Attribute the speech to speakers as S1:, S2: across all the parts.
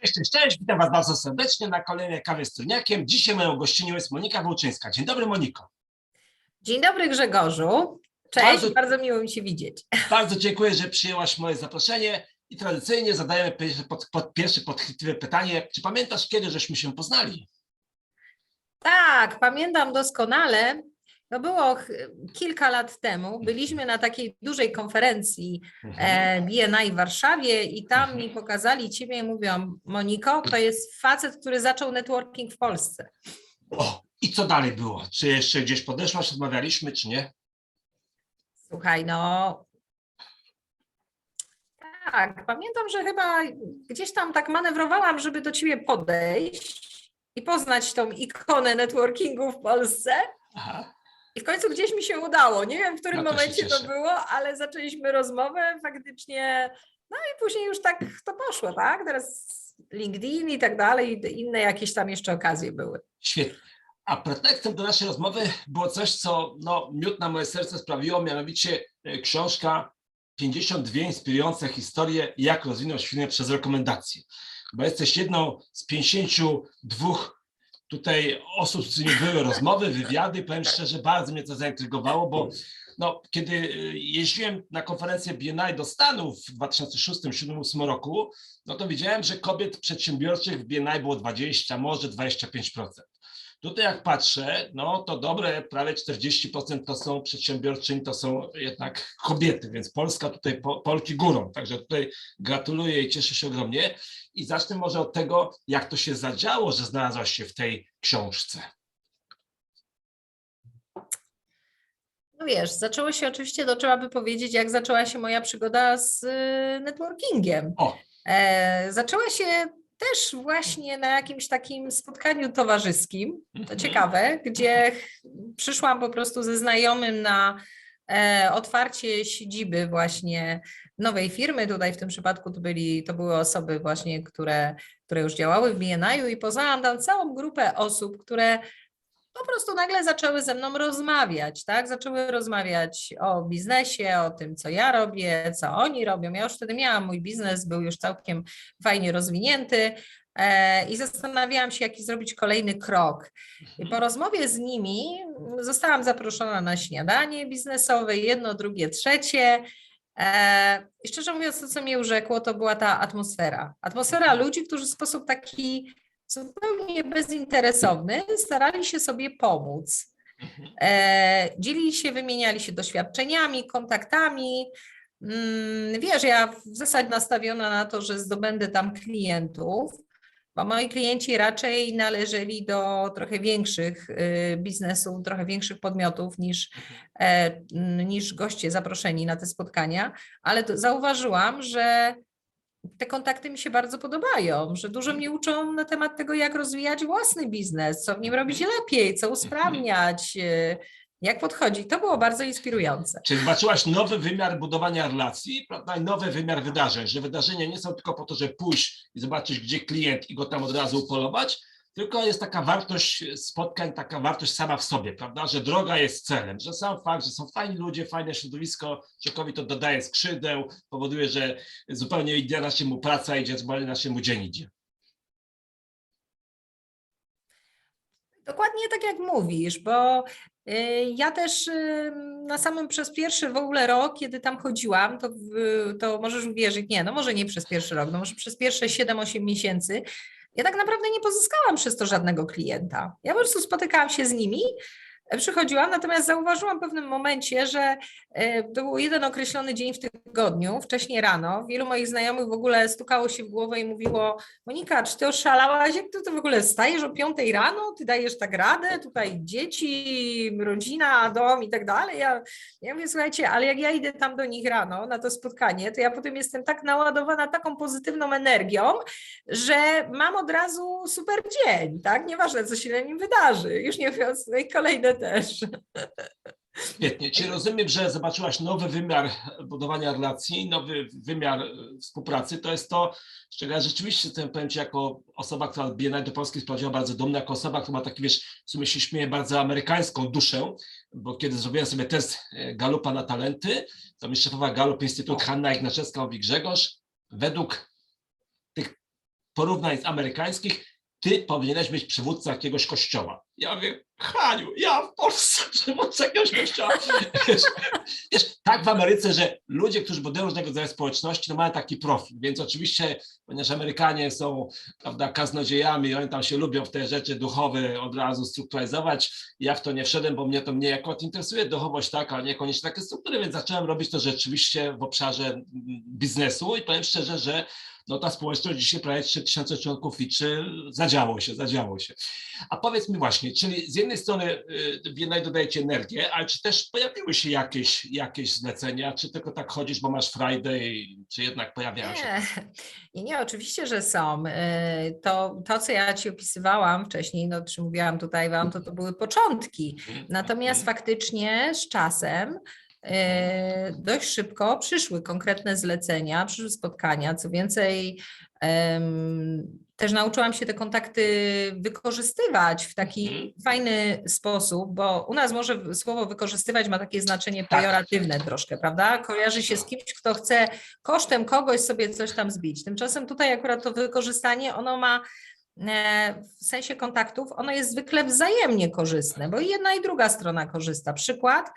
S1: Cześć, cześć, cześć, witam Was bardzo serdecznie na kolejnej kawie z Trójniakiem. Dzisiaj moją gościnią jest Monika Wołczyńska. Dzień dobry Moniko.
S2: Dzień dobry Grzegorzu. Cześć,
S1: Bardzo-
S2: bardzo, miło mi się widzieć.
S1: Bardzo dziękuję, że przyjęłaś moje zaproszenie i tradycyjnie zadajemy pierwsze, pod, pod, pierwsze podchwytliwe pytanie. Czy pamiętasz, kiedy żeśmy się poznali?
S2: Tak, pamiętam doskonale. To było kilka lat temu. Byliśmy na takiej dużej konferencji e, BNI w Warszawie i tam mi pokazali Ciebie i mówią, Moniko, to jest facet, który zaczął networking w Polsce.
S1: O, i co dalej było? Czy jeszcze gdzieś podeszłaś, rozmawialiśmy, czy nie?
S2: Słuchaj, no. Tak, pamiętam, że chyba gdzieś tam tak manewrowałam, żeby do ciebie podejść i poznać tą ikonę networkingu w Polsce.
S1: Aha.
S2: I w końcu gdzieś mi się udało. Nie wiem, w którym
S1: No to
S2: momencie to było, ale zaczęliśmy rozmowę faktycznie. No i później już tak to poszło, tak? Teraz LinkedIn i tak dalej, i inne jakieś tam jeszcze okazje były.
S1: Świetnie. A pretekstem do naszej rozmowy było coś, co no, miód na moje serce sprawiło, mianowicie e, książka 52 inspirujące historie, jak rozwinąć firmę przez rekomendacje. Bo jesteś jedną z 52 tutaj osób, z którymi były rozmowy, wywiady. Powiem szczerze, bardzo mnie to zaintrygowało, bo no, kiedy e, jeździłem na konferencję BNI do Stanów w 2006-2007 roku, no to widziałem, że kobiet przedsiębiorczych w BNI było 20, może 25%. Tutaj jak patrzę, no to dobre, prawie 40% to są przedsiębiorczyń, to są jednak kobiety, więc Polska tutaj, po, Polki górą, także tutaj gratuluję i cieszę się ogromnie. I zacznę może od tego, jak to się zadziało, że znalazłaś się w tej książce.
S2: No wiesz, zaczęło się oczywiście, to trzeba by powiedzieć, jak zaczęła się moja przygoda z y, networkingiem.
S1: O.
S2: E, zaczęła się też właśnie na jakimś takim spotkaniu towarzyskim, to
S1: Mhm.
S2: ciekawe, gdzie przyszłam po prostu ze znajomym na e, otwarcie siedziby właśnie nowej firmy. Tutaj w tym przypadku to, byli, to były osoby właśnie, które, które już działały w BNI-u i poznałam tam całą grupę osób, które po prostu nagle zaczęły ze mną rozmawiać, tak? Zaczęły rozmawiać o biznesie, o tym, co ja robię, co oni robią. Ja już wtedy miałam mój biznes, był już całkiem fajnie rozwinięty e, i zastanawiałam się, jaki zrobić kolejny krok. I po rozmowie z nimi zostałam zaproszona na śniadanie biznesowe, jedno, drugie, trzecie. E, I szczerze mówiąc, to, co mnie urzekło, to była ta atmosfera. Atmosfera ludzi, którzy w sposób taki zupełnie bezinteresowny starali się sobie pomóc. E, dzielili się, wymieniali się doświadczeniami, kontaktami. Mm, Wiesz, ja w zasadzie nastawiona na to, że zdobędę tam klientów, bo moi klienci raczej należeli do trochę większych y, biznesów, trochę większych podmiotów niż, e, n- niż goście zaproszeni na te spotkania, ale zauważyłam, że te kontakty mi się bardzo podobają, że dużo mnie uczą na temat tego, jak rozwijać własny biznes, co w nim robić lepiej, co usprawniać, y, jak podchodzić. To było bardzo inspirujące.
S1: Czyli zobaczyłaś nowy wymiar budowania relacji, prawda, nowy wymiar wydarzeń, że wydarzenia nie są tylko po to, żeby pójść i zobaczyć, gdzie klient i go tam od razu upolować, tylko jest taka wartość spotkań, taka wartość sama w sobie, prawda, że droga jest celem, że sam fakt, że są fajni ludzie, fajne środowisko, człowiekowi to dodaje skrzydeł, powoduje, że zupełnie idzie naszemu praca idzie, zupełnie naszemu dzień idzie.
S2: Dokładnie tak jak mówisz, bo y, ja też y, na samym przez pierwszy w ogóle rok, kiedy tam chodziłam, to, to możesz uwierzyć, nie, no może nie przez pierwszy rok, no może przez pierwsze 7-8 miesięcy, ja tak naprawdę nie pozyskałam przez to żadnego klienta. Ja po prostu spotykałam się z nimi, przychodziłam, natomiast zauważyłam w pewnym momencie, że e, to był jeden określony dzień w tygodniu, wcześniej rano. Wielu moich znajomych w ogóle stukało się w głowę i mówiło: Monika, czy ty oszalałaś? Jak ty to w ogóle stajesz o 5 rano? Ty dajesz tak radę? Tutaj dzieci, rodzina, dom i tak dalej. Ja, ja mówię, słuchajcie, ale jak ja idę tam do nich rano na to spotkanie, to ja potem jestem tak naładowana taką pozytywną energią, że mam od razu super dzień, tak? Nieważne, co się na nim wydarzy. Już nie mówiąc, no i kolejne też.
S1: Świetnie. Czy rozumiem, że zobaczyłaś nowy wymiar budowania relacji, nowy wymiar e, współpracy? To jest to, z czego ja rzeczywiście ten powiem Ci, jako osoba, która BNI do Polski sprawdziła bardzo dumna, jako osoba, która ma taki, wiesz, w sumie się śmieje, bardzo amerykańską duszę, bo kiedy zrobiłem sobie test e, Galupa na talenty, to mi szefowa Galup Instytut Hanna Ignaczewska mówi Grzegorz, według tych porównań z amerykańskich, ty powinieneś być przywódcą jakiegoś kościoła. Ja mówię, Haniu, ja w Polsce przywódcą jakiegoś kościoła. Wiesz, wiesz, tak w Ameryce, że ludzie, którzy budują różnego rodzaju społeczności, no mają taki profil, więc oczywiście, ponieważ Amerykanie są, prawda, kaznodziejami, oni tam się lubią w te rzeczy duchowe od razu strukturyzować, ja w to nie wszedłem, bo mnie to mnie jako interesuje duchowość, tak, ale niekoniecznie takie struktury, więc zacząłem robić to rzeczywiście w obszarze biznesu i powiem szczerze, że no ta społeczność dzisiaj prawie 3000 członków liczy, zadziało się, zadziało się. A powiedz mi właśnie, czyli z jednej strony y, w jednej dodajecie energię, ale czy też pojawiły się jakieś, jakieś zlecenia, czy tylko tak chodzisz, bo masz Friday, czy jednak pojawiają się?
S2: Nie, nie, oczywiście, że są. Y, To, to, co ja Ci opisywałam wcześniej, no, czy mówiłam tutaj Wam, to to były początki.
S1: Mhm,
S2: Natomiast
S1: mhm.
S2: faktycznie z czasem e, dość szybko przyszły konkretne zlecenia, przyszły spotkania. Co więcej, też nauczyłam się te kontakty wykorzystywać w taki
S1: Mhm.
S2: fajny sposób, bo u nas może słowo wykorzystywać ma takie znaczenie
S1: Tak.
S2: pejoratywne troszkę, prawda? Kojarzy się z kimś, kto chce kosztem kogoś sobie coś tam zbić. Tymczasem tutaj akurat to wykorzystanie, ono ma e, w sensie kontaktów, ono jest zwykle wzajemnie korzystne, bo i jedna i druga strona korzysta. Przykład,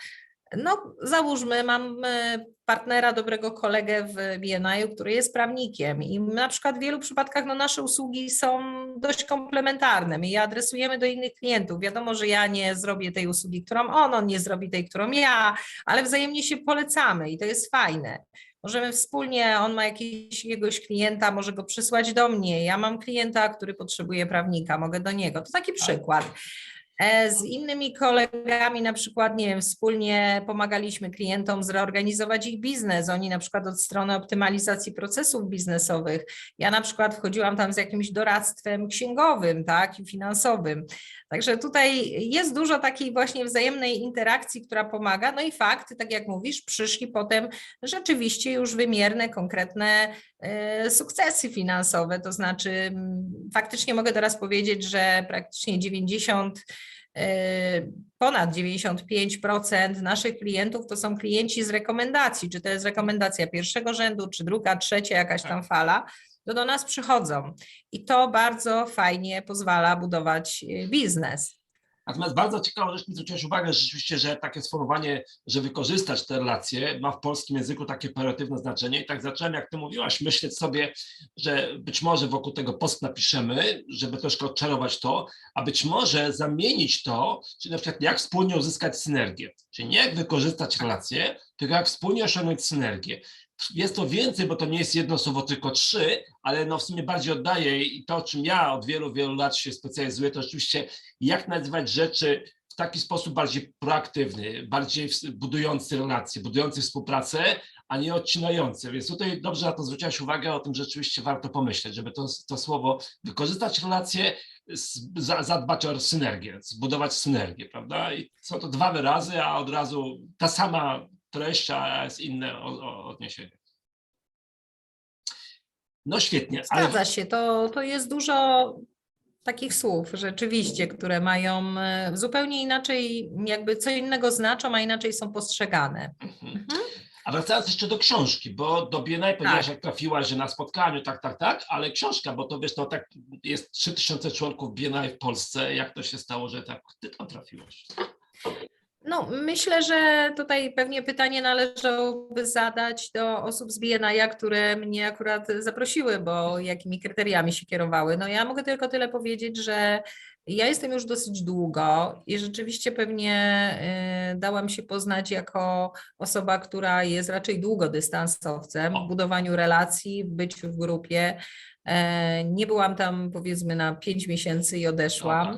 S2: no załóżmy, mam e, partnera, dobrego kolegę w BNI, który jest prawnikiem i na przykład w wielu przypadkach no, nasze usługi są dość komplementarne. My je adresujemy do innych klientów. Wiadomo, że ja nie zrobię tej usługi, którą on, on nie zrobi tej, którą ja, ale wzajemnie się polecamy i to jest fajne. Możemy wspólnie, on ma jakiegoś, jakiegoś klienta, może go przysłać do mnie. Ja mam klienta, który potrzebuje prawnika, mogę do niego. To taki przykład. E, Z innymi kolegami, na przykład, nie wiem, wspólnie pomagaliśmy klientom zreorganizować ich biznes. Oni na przykład od strony optymalizacji procesów biznesowych. Ja na przykład wchodziłam tam z jakimś doradztwem księgowym, tak, i finansowym. Także tutaj jest dużo takiej właśnie wzajemnej interakcji, która pomaga. No i fakt, tak jak mówisz, przyszli potem rzeczywiście już wymierne, konkretne e, sukcesy finansowe. To znaczy, faktycznie mogę teraz powiedzieć, że praktycznie 90 e, ponad 95% naszych klientów to są klienci z rekomendacji, czy to jest rekomendacja pierwszego rzędu, czy druga, trzecia, jakaś tam fala, to do nas przychodzą. I to bardzo fajnie pozwala budować e, biznes.
S1: Natomiast bardzo ciekawą rzecz mi zwróciłeś uwagę, że rzeczywiście, że takie sformułowanie, że wykorzystać te relacje ma w polskim języku takie pejoratywne znaczenie i tak zacząłem, jak ty mówiłaś, myśleć sobie, że być może wokół tego post napiszemy, żeby troszkę odczarować to, a być może zamienić to, czyli na przykład jak wspólnie uzyskać synergię, czyli nie jak wykorzystać relacje, tylko jak wspólnie osiągnąć synergię. Jest to więcej, bo to nie jest jedno słowo, tylko trzy, ale no w sumie bardziej oddaję i to, czym ja od wielu, wielu lat się specjalizuję, to rzeczywiście jak nazywać rzeczy w taki sposób bardziej proaktywny, bardziej budujący relacje, budujący współpracę, a nie odcinający. Więc tutaj dobrze na to zwróciłaś uwagę, o tym rzeczywiście warto pomyśleć, żeby to, to słowo wykorzystać relacje, zadbać o synergię, zbudować synergię, prawda? I są to dwa wyrazy, a od razu ta sama treść, a jest inne odniesienie. No świetnie, ale
S2: Zgadza się, to, to jest dużo takich słów rzeczywiście, które mają e, zupełnie inaczej, jakby co innego znaczą, a inaczej są postrzegane.
S1: Mhm. A wracając jeszcze do książki, bo do BNI powiedziałaś,
S2: Tak.
S1: jak trafiłaś, że na spotkaniu, tak, tak, tak, ale książka, bo to wiesz, to tak jest 3000 członków BNI w Polsce. Jak to się stało, że tak ty tam trafiłaś?
S2: No, myślę, że tutaj pewnie pytanie należałoby zadać do osób z BNI, które mnie akurat zaprosiły, bo jakimi kryteriami się kierowały. No ja mogę tylko tyle powiedzieć, że ja jestem już dosyć długo i rzeczywiście pewnie y, dałam się poznać jako osoba, która jest raczej długodystansowcem w budowaniu relacji, byciu w grupie. E, Nie byłam tam powiedzmy na pięć miesięcy i odeszłam.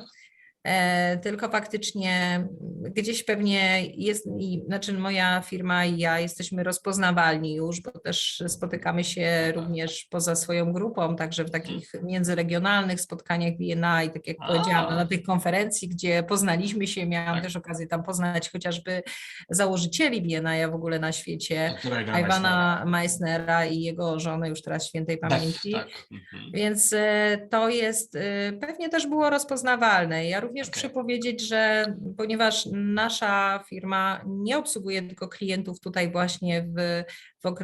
S1: Tak.
S2: E, tylko faktycznie gdzieś pewnie jest, i, znaczy moja firma i ja jesteśmy rozpoznawalni już, bo też spotykamy się również poza swoją grupą, także w takich międzyregionalnych spotkaniach BNI, tak jak
S1: A.
S2: powiedziałam, na tych konferencji, gdzie poznaliśmy się, miałam
S1: Tak.
S2: też okazję tam poznać chociażby założycieli BNI w ogóle na świecie,
S1: Którego
S2: Iwana Meissnera i jego żonę już teraz świętej pamięci.
S1: Tak, mhm.
S2: Więc e, to jest, e, pewnie też było rozpoznawalne. Ja również również
S1: Okej.
S2: muszę powiedzieć, że ponieważ nasza firma nie obsługuje tylko klientów tutaj właśnie w, w,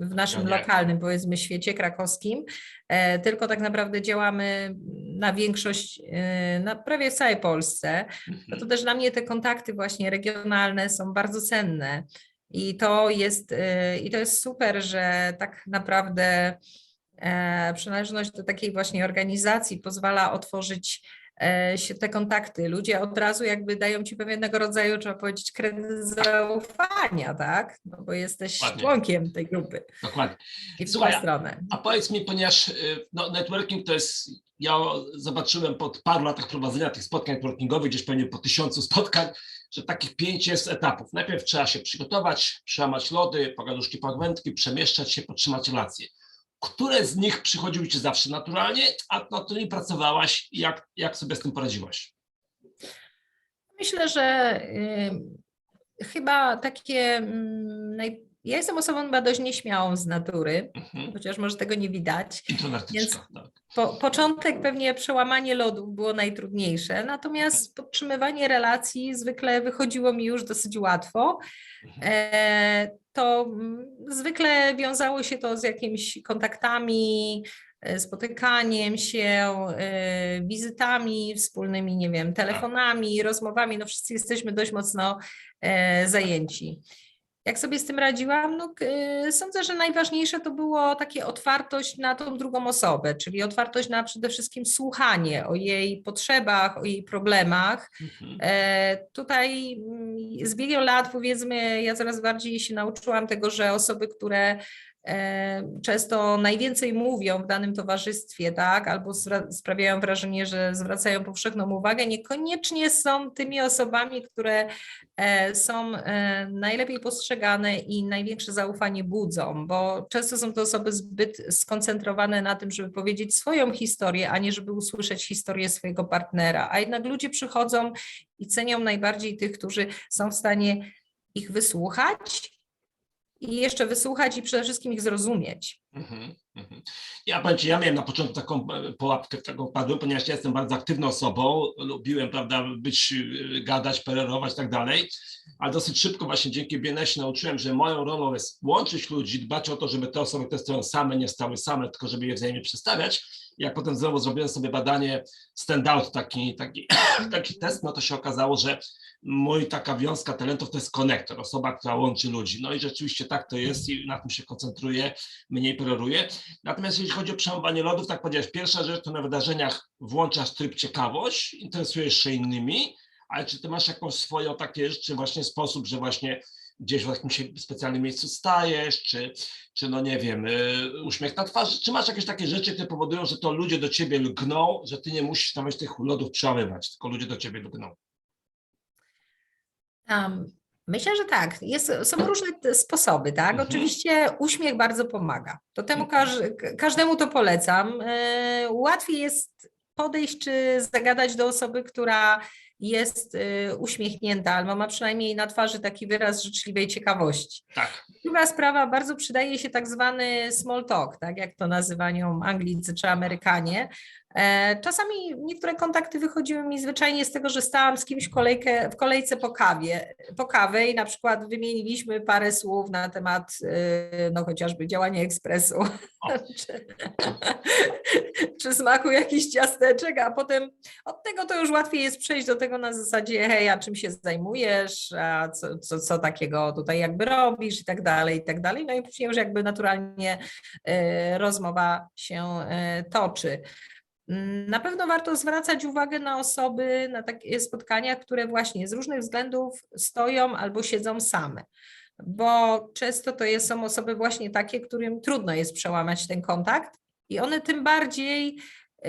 S2: w naszym
S1: No
S2: lokalnym, powiedzmy, świecie krakowskim, e, tylko tak naprawdę działamy na większość, e, na prawie w całej Polsce, no
S1: Mhm.
S2: to też dla mnie te kontakty właśnie regionalne są bardzo cenne. I to jest, y, i to jest super, że tak naprawdę e, przynależność do takiej właśnie organizacji pozwala otworzyć e, się te kontakty. Ludzie od razu jakby dają ci pewnego rodzaju, trzeba powiedzieć, kredyt zaufania, tak? No bo jesteś
S1: Dokładnie.
S2: członkiem tej grupy
S1: Dokładnie.
S2: i w
S1: Słuchaj,
S2: stronę.
S1: A powiedz mi, ponieważ y, no, networking to jest, ja zobaczyłem po paru latach prowadzenia tych spotkań networkingowych, gdzieś pewnie po tysiącu spotkań, że takich pięć jest etapów. Najpierw trzeba się przygotować, przełamać lody, pogaduszki, pogwędki, przemieszczać się, podtrzymać relacje. Które z nich przychodziły ci zawsze naturalnie, a nad którymi pracowałaś i jak, jak sobie z tym poradziłaś?
S2: Myślę, że y, chyba takie. mm, Naj... Ja jestem osobą chyba dość nieśmiałą z natury,
S1: Mhm.
S2: chociaż może tego nie widać.
S1: Introwertyczka. tak.
S2: Po, początek pewnie przełamanie lodów było najtrudniejsze, natomiast podtrzymywanie relacji zwykle wychodziło mi już dosyć łatwo.
S1: Mhm.
S2: E, to mm, zwykle wiązało się to z jakimiś kontaktami, e, spotykaniem się, e, wizytami wspólnymi, nie wiem, telefonami, rozmowami. No wszyscy jesteśmy dość mocno e, zajęci. Jak sobie z tym radziłam? No, y, sądzę, że najważniejsze to było takie otwartość na tą drugą osobę, czyli otwartość na przede wszystkim słuchanie o jej potrzebach, o jej problemach.
S1: Mhm.
S2: E, Tutaj mm, z biegiem lat, powiedzmy, ja coraz bardziej się nauczyłam tego, że osoby, które często najwięcej mówią w danym towarzystwie, tak, albo sprawiają wrażenie, że zwracają powszechną uwagę, niekoniecznie są tymi osobami, które e, są e, najlepiej postrzegane i największe zaufanie budzą, bo często są to osoby zbyt skoncentrowane na tym, żeby powiedzieć swoją historię, a nie żeby usłyszeć historię swojego partnera. A jednak ludzie przychodzą i cenią najbardziej tych, którzy są w stanie ich wysłuchać i jeszcze wysłuchać i przede wszystkim ich zrozumieć.
S1: Mhm, mhm. Ja powiem Ci, ja miałem na początku taką e, pułapkę, taką padłem, ponieważ ja jestem bardzo aktywną osobą, lubiłem, prawda, być, y, gadać, pererować i tak dalej, ale dosyć szybko właśnie dzięki BNS nauczyłem, że moją rolą jest łączyć ludzi, dbać o to, żeby te osoby, które stoją same, nie stały same, tylko żeby je wzajemnie przedstawiać. Jak potem znowu zrobiłem sobie badanie stand-out, taki, taki, taki test, no to się okazało, że mój taka wiązka talentów to jest konektor, osoba, która łączy ludzi. No i rzeczywiście tak to jest i na tym się koncentruję mniej peroruje. Natomiast jeśli chodzi o przełamywanie lodów, tak powiedziałeś, pierwsza rzecz to na wydarzeniach włączasz tryb ciekawość, interesujesz się innymi, ale czy ty masz jakąś swoją takie rzeczy, właśnie sposób, że właśnie gdzieś w jakimś specjalnym miejscu stajesz, czy, czy no nie wiem, y, uśmiech na twarzy, czy masz jakieś takie rzeczy, które powodują, że to ludzie do ciebie lgną, że ty nie musisz nawet tych lodów przełamywać, tylko ludzie do ciebie lgną.
S2: Um, myślę, że tak. Jest, są różne sposoby, tak?
S1: Mhm.
S2: Oczywiście uśmiech bardzo pomaga. To temu każ, każdemu to polecam. E, łatwiej jest podejść czy zagadać do osoby, która jest e, uśmiechnięta albo ma przynajmniej na twarzy taki wyraz życzliwej ciekawości.
S1: Tak.
S2: Druga sprawa, bardzo przydaje się tak zwany small talk, tak jak to nazywają Anglicy czy Amerykanie. E, Czasami niektóre kontakty wychodziły mi zwyczajnie z tego, że stałam z kimś w, kolejkę, w kolejce po kawie, po kawę i na przykład wymieniliśmy parę słów na temat e, no chociażby działania ekspresu czy, czy smaku jakichś ciasteczek, a potem od tego to już łatwiej jest przejść do tego na zasadzie hej, a czym się zajmujesz, a co, co, co takiego tutaj jakby robisz i tak dalej, i tak dalej. No i później już jakby naturalnie e, rozmowa się e, toczy. Na pewno warto zwracać uwagę na osoby, na takie spotkania, które właśnie z różnych względów stoją albo siedzą same, bo często to są osoby właśnie takie, którym trudno jest przełamać ten kontakt i one tym bardziej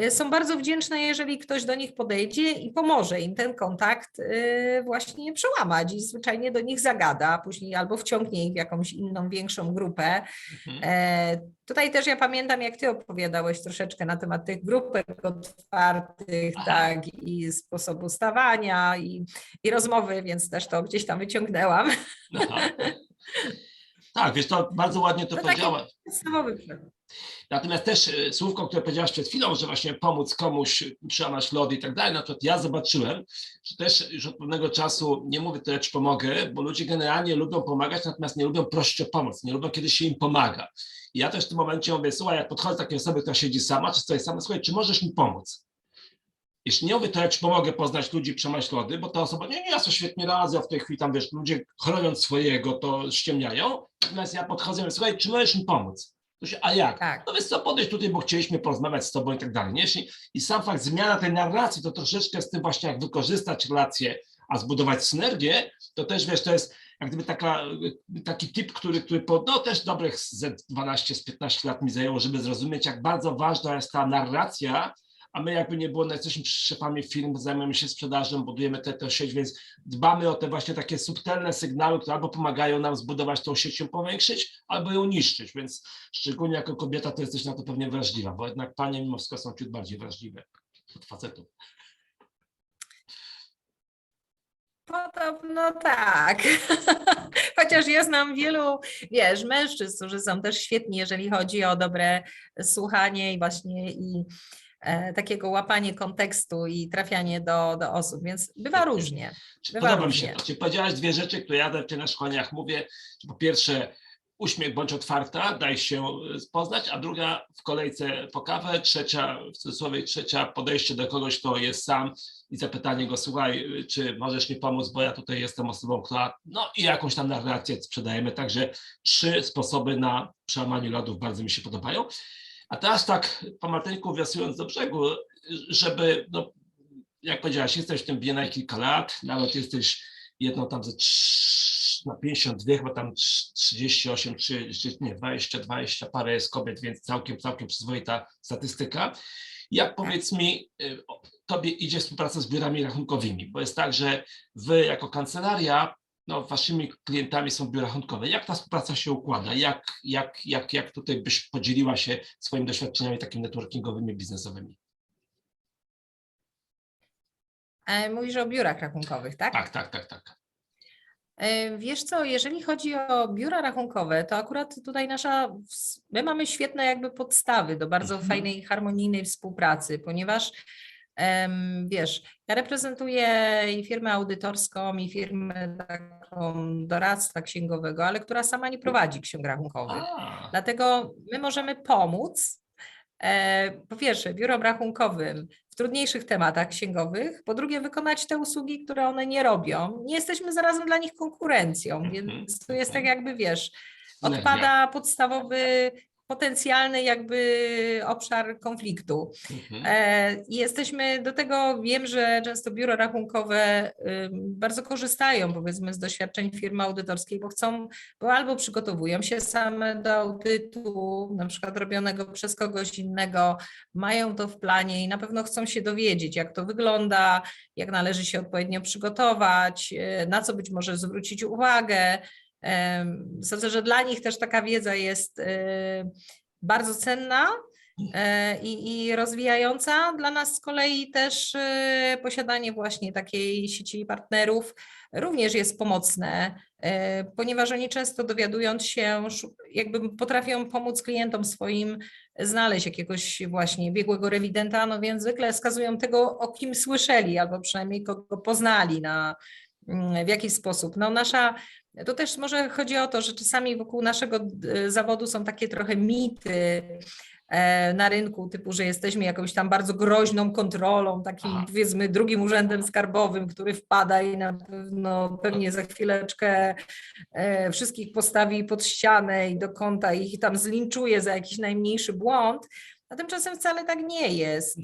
S2: są bardzo wdzięczne, jeżeli ktoś do nich podejdzie i pomoże im ten kontakt y, właśnie przełamać i zwyczajnie do nich zagada, później albo wciągnie ich w jakąś inną, większą grupę.
S1: Mhm.
S2: E, tutaj też ja pamiętam, jak ty opowiadałeś troszeczkę na temat tych grupek otwartych,
S1: Aha.
S2: tak, i sposobu stawania i, i rozmowy, więc też to gdzieś tam wyciągnęłam.
S1: Aha. Tak, wiesz, to bardzo ładnie to
S2: To
S1: powiedziałaś.
S2: Podstawowy przykład.
S1: Natomiast też e, słówko, które powiedziałaś przed chwilą, że właśnie pomóc komuś przełamać lody i tak dalej, na przykład ja zobaczyłem, że też już od pewnego czasu, nie mówię tyle, czy pomogę, bo ludzie generalnie lubią pomagać, natomiast nie lubią prosić o pomoc, nie lubią, kiedy się im pomaga. I ja też w tym momencie mówię, słuchaj, jak podchodzę do takiej osoby, która siedzi sama, czy stoi sama, słuchaj, czy możesz mi pomóc? Jeśli nie mówię to, ja pomogę poznać ludzi, przemać lody, bo ta osoba, nie, nie, ja sobie świetnie radzę, a w tej chwili tam, wiesz, ludzie chroniąc swojego, to ściemniają, natomiast ja podchodzę i mówię, słuchaj, czy możesz mi pomóc? To się, a jak?
S2: Tak.
S1: No więc co, podejść tutaj, bo chcieliśmy porozmawiać z tobą i tak dalej. Nie? I sam fakt zmiana tej narracji, to troszeczkę z tym właśnie jak wykorzystać relacje, a zbudować synergię, to też wiesz, to jest jak gdyby taka, taki tip, który, który po, no też dobrych z 12, z 15 lat mi zajęło, żeby zrozumieć, jak bardzo ważna jest ta narracja, a my jakby nie było, no jesteśmy szefami firm, zajmujemy się sprzedażą, budujemy tę tę sieć, więc dbamy o te właśnie takie subtelne sygnały, które albo pomagają nam zbudować tą sieć, ją powiększyć, albo ją niszczyć, więc szczególnie jako kobieta to jesteś na to pewnie wrażliwa, bo jednak panie mimo wszystko są ciut bardziej wrażliwe od facetów.
S2: Podobno tak. Chociaż ja znam wielu, wiesz, mężczyzn, którzy są też świetni, jeżeli chodzi o dobre słuchanie i właśnie i takiego łapanie kontekstu i trafianie do, do osób, więc bywa różnie. Bywa
S1: Podoba mi się
S2: różnie.
S1: to. Czy powiedziałaś dwie rzeczy, które ja na na szkoleniach mówię, po pierwsze uśmiech bądź otwarta, daj się e, poznać, a druga w kolejce po kawę, trzecia, w cudzysłowie trzecia podejście do kogoś, kto jest sam i zapytanie go, słuchaj, czy możesz mi pomóc, bo ja tutaj jestem osobą, która, no i jakąś tam narrację sprzedajemy, także trzy sposoby na przełamanie lodów bardzo mi się podobają. A teraz tak, po Martyńku wiosłując do brzegu, żeby, no, jak powiedziałaś, jesteś w tym BNI kilka lat, nawet jesteś jedną tam ze na 52, chyba tam trz- 38, czy nie, 20, 20 parę jest kobiet, więc całkiem, całkiem przyzwoita statystyka. Jak powiedz mi, y, tobie idzie współpraca z biurami rachunkowymi, bo jest tak, że wy jako kancelaria, no waszymi klientami są biura rachunkowe. Jak ta współpraca się układa? Jak, jak, jak, jak tutaj byś podzieliła się swoimi doświadczeniami takimi networkingowymi, biznesowymi?
S2: E, Mówisz o biurach rachunkowych, tak?
S1: Tak, tak, tak, tak.
S2: E, Wiesz co, jeżeli chodzi o biura rachunkowe, to akurat tutaj nasza, my mamy świetne jakby podstawy do bardzo
S1: Mhm.
S2: fajnej, harmonijnej współpracy, ponieważ wiesz, ja reprezentuję i firmę audytorską, i firmę taką doradztwa księgowego, ale która sama nie prowadzi ksiąg rachunkowych.
S1: A,
S2: Dlatego my możemy pomóc, e, po pierwsze, biurom rachunkowym w trudniejszych tematach księgowych, po drugie, wykonać te usługi, które one nie robią. Nie jesteśmy zarazem dla nich konkurencją,
S1: Mhm,
S2: więc tu jest tak
S1: mhm.
S2: jakby, wiesz, odpada podstawowy, potencjalny jakby obszar konfliktu.
S1: Mhm.
S2: E, Jesteśmy do tego, wiem, że często biuro rachunkowe bardzo korzystają powiedzmy z doświadczeń firmy audytorskiej, bo chcą, bo albo przygotowują się same do audytu, na przykład robionego przez kogoś innego, mają to w planie i na pewno chcą się dowiedzieć, jak to wygląda, jak należy się odpowiednio przygotować, e, na co być może zwrócić uwagę. Sądzę, że dla nich też taka wiedza jest e, bardzo cenna e, i, i rozwijająca. Dla nas z kolei też e, posiadanie właśnie takiej sieci partnerów również jest pomocne, e, ponieważ oni często dowiadując się, jakby potrafią pomóc klientom swoim znaleźć jakiegoś właśnie biegłego rewidenta, no więc zwykle wskazują tego, o kim słyszeli, albo przynajmniej kogo poznali na mm, w jakiś sposób. No nasza to też może chodzi o to, że czasami wokół naszego e, zawodu są takie trochę mity e, na rynku, typu, że jesteśmy jakąś tam bardzo groźną kontrolą, takim
S1: Aha.
S2: powiedzmy drugim urzędem skarbowym, który wpada i na pewno pewnie za chwileczkę e, wszystkich postawi pod ścianę i do kąta i ich tam zlinczuje za jakiś najmniejszy błąd. A tymczasem wcale tak nie jest.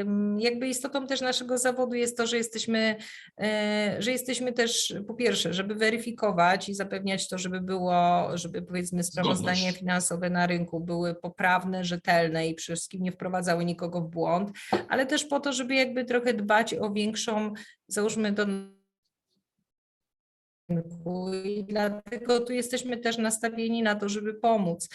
S2: Ym, Jakby istotą też naszego zawodu jest to, że jesteśmy e, że jesteśmy też po pierwsze, żeby weryfikować i zapewniać to, żeby było, żeby powiedzmy sprawozdania finansowe na rynku były poprawne, rzetelne i przede wszystkim nie wprowadzały nikogo w błąd, ale też po to, żeby jakby trochę dbać o większą, załóżmy do rynku i dlatego tu jesteśmy też nastawieni na to, żeby pomóc.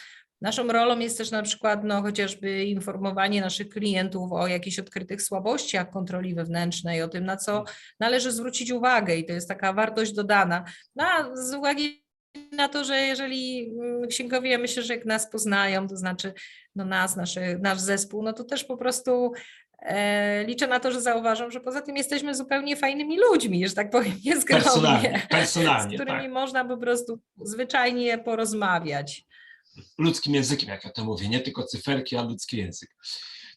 S2: Naszą rolą jest też na przykład no, chociażby informowanie naszych klientów o jakichś odkrytych słabościach kontroli wewnętrznej, o tym, na co należy zwrócić uwagę i to jest taka wartość dodana. No, a z uwagi na to, że jeżeli mm, księgowie, ja myślę, że jak nas poznają, to znaczy no nas, naszy, nasz zespół, no to też po prostu e, liczę na to, że zauważą, że poza tym jesteśmy zupełnie fajnymi ludźmi, że tak powiem, niezgromnie,
S1: Personalnie,
S2: z
S1: personalnie,
S2: którymi
S1: tak.
S2: można po prostu zwyczajnie porozmawiać.
S1: Ludzkim językiem, jak ja to mówię, nie tylko cyferki, a ludzki język.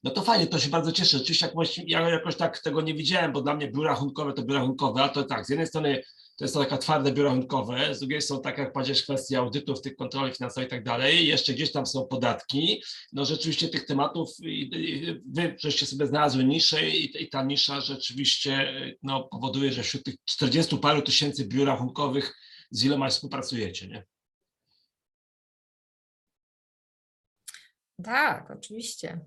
S1: No to fajnie, to się bardzo cieszę. Oczywiście jakoś, ja jakoś tak tego nie widziałem, bo dla mnie biura rachunkowe to biura rachunkowe, a to tak, z jednej strony to jest to taka twarde biuro rachunkowe, z drugiej są, tak jak powiedziałeś, kwestie audytów, tych kontroli finansowych i tak dalej, jeszcze gdzieś tam są podatki, no rzeczywiście tych tematów, wy żeście sobie znalazły niszę i, i ta nisza rzeczywiście no, powoduje, że wśród tych 40 paru tysięcy biur rachunkowych z iloma współpracujecie, nie?
S2: Tak, oczywiście.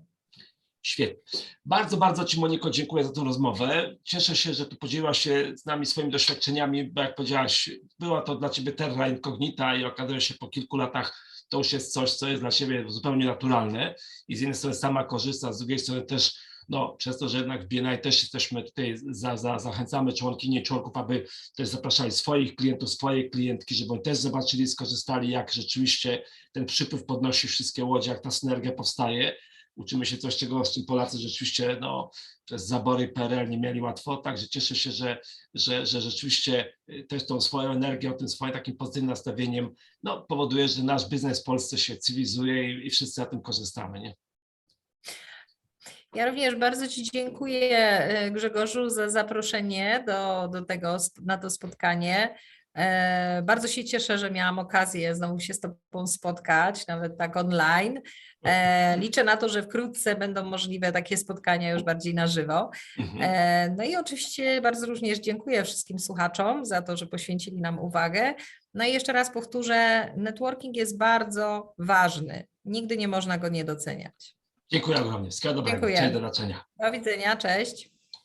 S1: Świetnie. Bardzo, bardzo Ci Moniko dziękuję za tę rozmowę. Cieszę się, że tu podzieliłaś się z nami swoimi doświadczeniami, bo jak powiedziałaś, była to dla Ciebie terra incognita i okazuje się po kilku latach to już jest coś, co jest dla Ciebie zupełnie naturalne i z jednej strony sama korzysta, z drugiej strony też no, przez to, że jednak w BNI też jesteśmy tutaj, za, za, zachęcamy członkinie i członków, aby też zapraszali swoich klientów, swoje klientki, żeby oni też zobaczyli, skorzystali, jak rzeczywiście ten przypływ podnosi wszystkie łodzie, jak ta synergia powstaje uczymy się coś, czego z czym Polacy rzeczywiście no, przez zabory PRL nie mieli łatwo, także cieszę się, że, że, że rzeczywiście y, też tą swoją energią, tym swoim takim pozytywnym nastawieniem no, powoduje, że nasz biznes w Polsce się cywilizuje i, i wszyscy na tym korzystamy. Nie?
S2: Ja również bardzo Ci dziękuję, e, Grzegorzu, za zaproszenie do, do tego, na to spotkanie. E, Bardzo się cieszę, że miałam okazję znowu się z Tobą spotkać, nawet tak online. E, Liczę na to, że wkrótce będą możliwe takie spotkania już bardziej na żywo.
S1: Mhm.
S2: No i oczywiście bardzo również dziękuję wszystkim słuchaczom za to, że poświęcili nam uwagę. No i jeszcze raz powtórzę, networking jest bardzo ważny. Nigdy nie można go nie doceniać.
S1: Dziękuję ogromnie. Wszystkiego dobrego.
S2: Dziękuję.
S1: Cześć, do zobaczenia.
S2: Do widzenia, cześć.